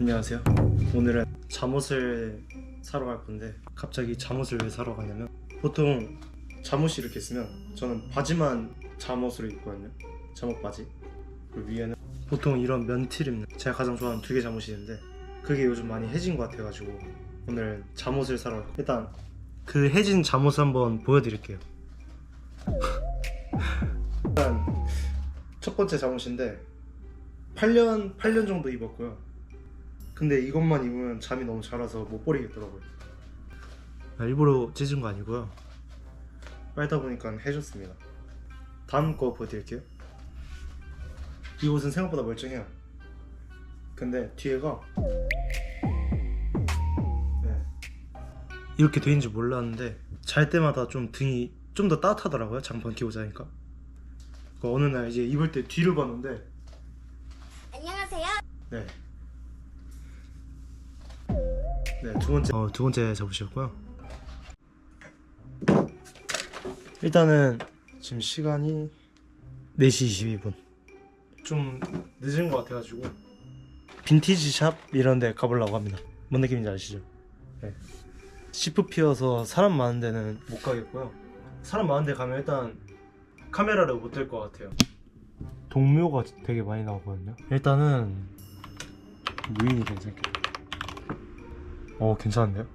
안녕하세요. 오늘은 잠옷을 사러 갈 건데 갑자기 잠옷을 왜 사러 가냐면 보통 잠옷이 이렇게 있으면 저는 바지만 잠옷으로 입거든요. 잠옷 바지. 그리고 위에는 보통 이런 면티를 입는 제가 가장 좋아하는 두 개 잠옷이 있는데 그게 요즘 많이 해진 것 같아가지고 오늘 잠옷을 사러 갈 거예요. 일단 그 해진 잠옷 한번 보여드릴게요. 일단 첫 번째 잠옷인데 8년 8년 정도 입었고요. 근데 이것만 입으면 잠이 너무 잘 와서 못 버리겠더라고요. 아, 일부러 찢은 거 아니고요. 빨다 보니까 해줬습니다. 다음 거 보여드릴게요. 이 옷은 생각보다 멀쩡해요. 근데 뒤에가 네. 이렇게 돼 있는 줄 몰랐는데 잘 때마다 좀 등이 좀 더 따뜻하더라고요. 장판 끼고 자니까. 그 어느 날 이제 입을 때 뒤를 봤는데 안녕하세요. 네. 네, 두 번째. 어, 두 번째 잡으셨고요. 일단은 지금 시간이 4시 22분. 좀 늦은 것 같아가지고 빈티지 샵 이런 데 가보려고 합니다. 뭔 느낌인지 아시죠? 네. 시프 피어서 사람 많은 데는 못 가겠고요. 사람 많은 데 가면 일단 카메라를 못 들 것 같아요. 동묘가 되게 많이 나오거든요. 일단은 무인이 괜찮겠다. 어 괜찮은데요?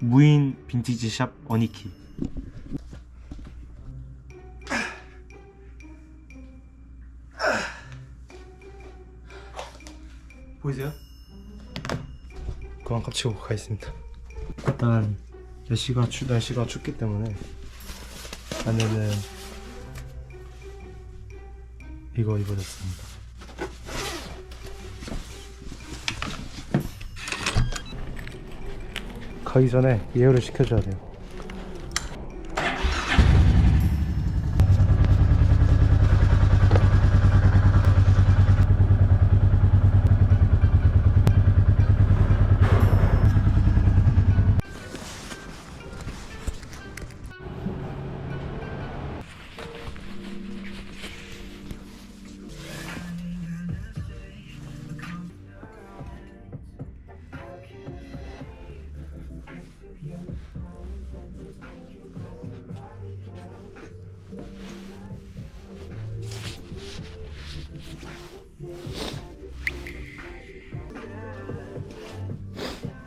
무인 빈티지 샵 어니키. 보이세요? 그만 깝치고 가겠습니다. 일단 날씨가 추 날씨가 춥기 때문에 안에는 이거 입어줬습니다. 가기 전에 예열을 시켜줘야 돼요.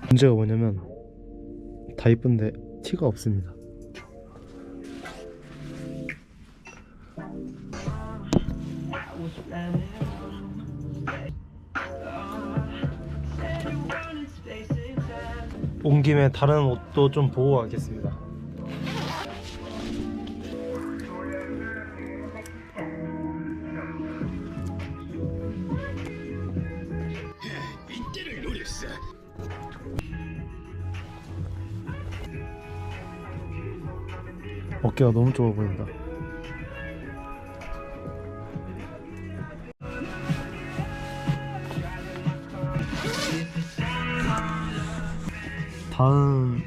문제가 뭐냐면 다 이쁜데 티가 없습니다. 온 김에 다른 옷도 좀 보고 가겠습니다. 어깨가 너무 좁아 보인다. 다음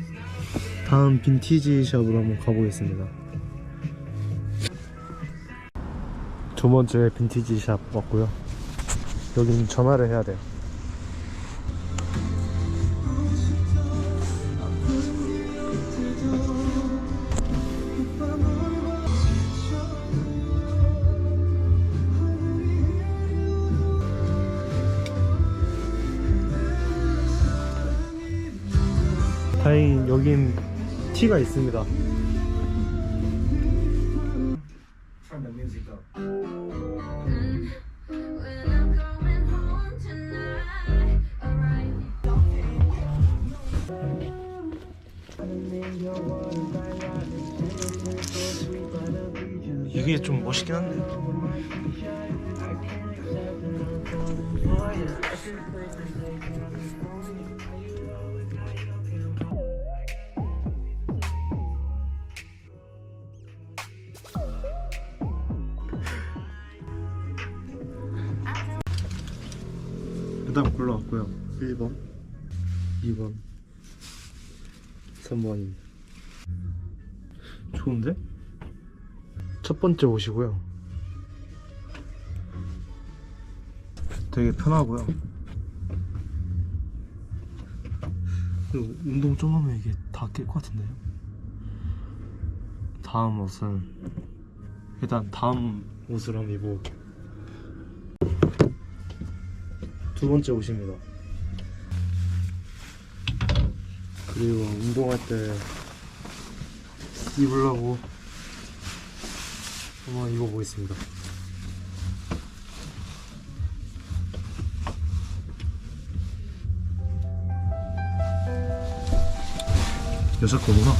다음 빈티지 샵으로 한번 가보겠습니다. 두 번째 빈티지 샵 왔고요. 여기는 전화를 해야 돼요. 여긴 티가 있습니다. 이게 좀 멋있긴 한데. 일단 골라왔고요. 1번, 2번, 3번입니다. 좋은데? 첫 번째 옷이고요. 되게 편하고요. 운동 좀 하면 이게 다 깰 것 같은데요? 다음 옷은 일단 다음 옷을 한번 입어볼게요 두 번째 옷입니다. 그리고 운동할 때 입으려고 한번 입어보겠습니다. 여자 거구나.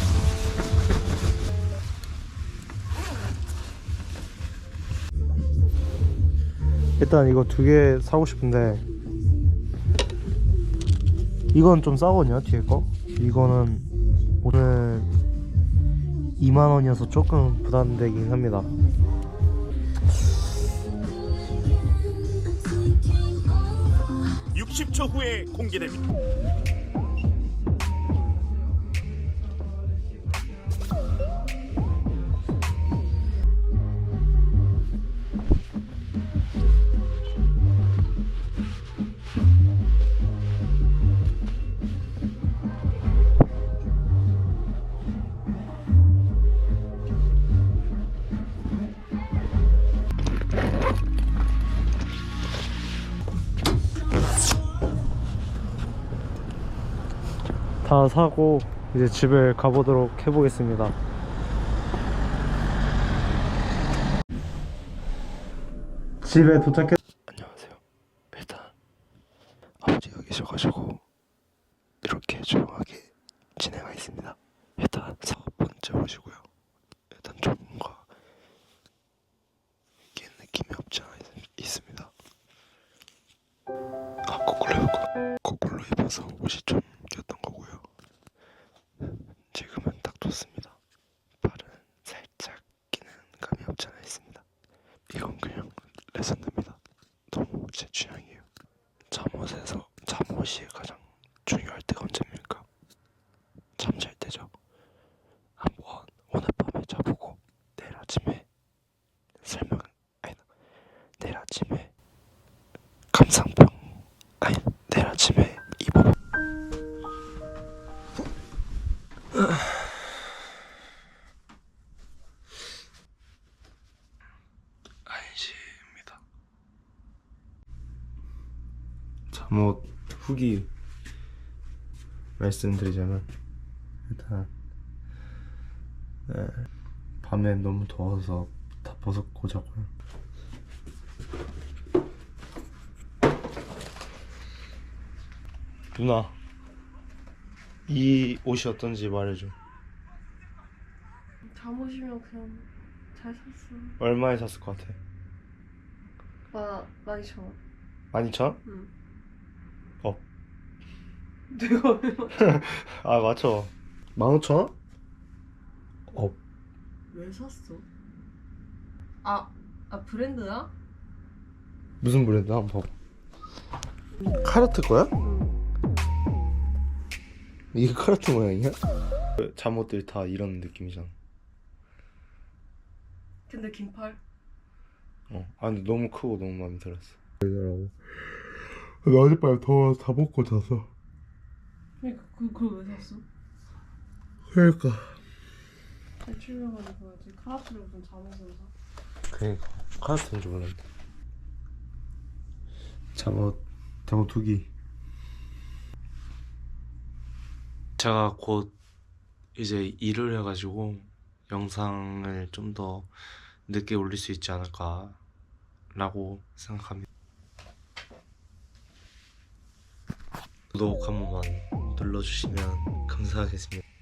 일단 이거 두 개 사고 싶은데 이건 좀 싸거든요 뒤에 거 이거는 오늘 2만 원이어서 조금 부담되긴 합니다 60초 후에 공개됩니다. 다 사고 이제 집에 가보도록 해보겠습니다. 집에 도착했. 안녕하세요. 일단 아버지가 계셔가지고 이렇게 조용하게 진행하겠습니다. 일단 첫 번째 오시고요. 일단 좀 뭔가 이게 느낌이 없지 않아 있, 있습니다. 아 거꾸로 입고 거꾸로 입어서 옷이 좀 꼈던 거고요. 지금은 딱 좋습니다. 발은 살짝 끼는 감이 없지 않아 있습니다. 이건 그냥 레전드입니다. 너무 제 취향이에요. 잠옷에서 잠옷이 가장 중요할 때가 언제입니까? 잠잘 때죠. 한번 오늘 밤에 자보고 내일 아침에 설명 아니 내일 아침에 감상평 아니 내일 아침에 입어 안시입니다. 잠옷 후기 말씀드리자면 일단 네, 밤에 너무 더워서 다 벗었고 자고요. 누나 이 옷이 어떤지 말해줘. 잠옷이면 그냥 잘 샀어. 얼마에 샀을 것 같아? 나 많이 쳐. 12,000? 응. 어. 내가 얼마? 아 맞죠 15,000원? 어왜 샀어? 아, 아 브랜드야? 무슨 브랜드 한번 봐봐 카르트 거야? 응. 이게 카르트 모양이야? 잠옷들 다 이런 느낌이잖아 근데 긴팔? 어. 아 근데 너무 크고 너무 마음에 들었어 그러더라고 나 어젯밤에 더워서 다 벗고 잤어 그러니까 그 그걸 왜 샀어? 그러니까. 대출해가지고 야지 카라트를 무슨 잠옷을 사? 그러니까. 카르트인 줄 몰랐네. 잠옷 잠옷 두기. 제가 곧 이제 일을 해가지고 영상을 좀 더 늦게 올릴 수 있지 않을까 라고 생각합니다 구독 한 번만 눌러주시면 감사하겠습니다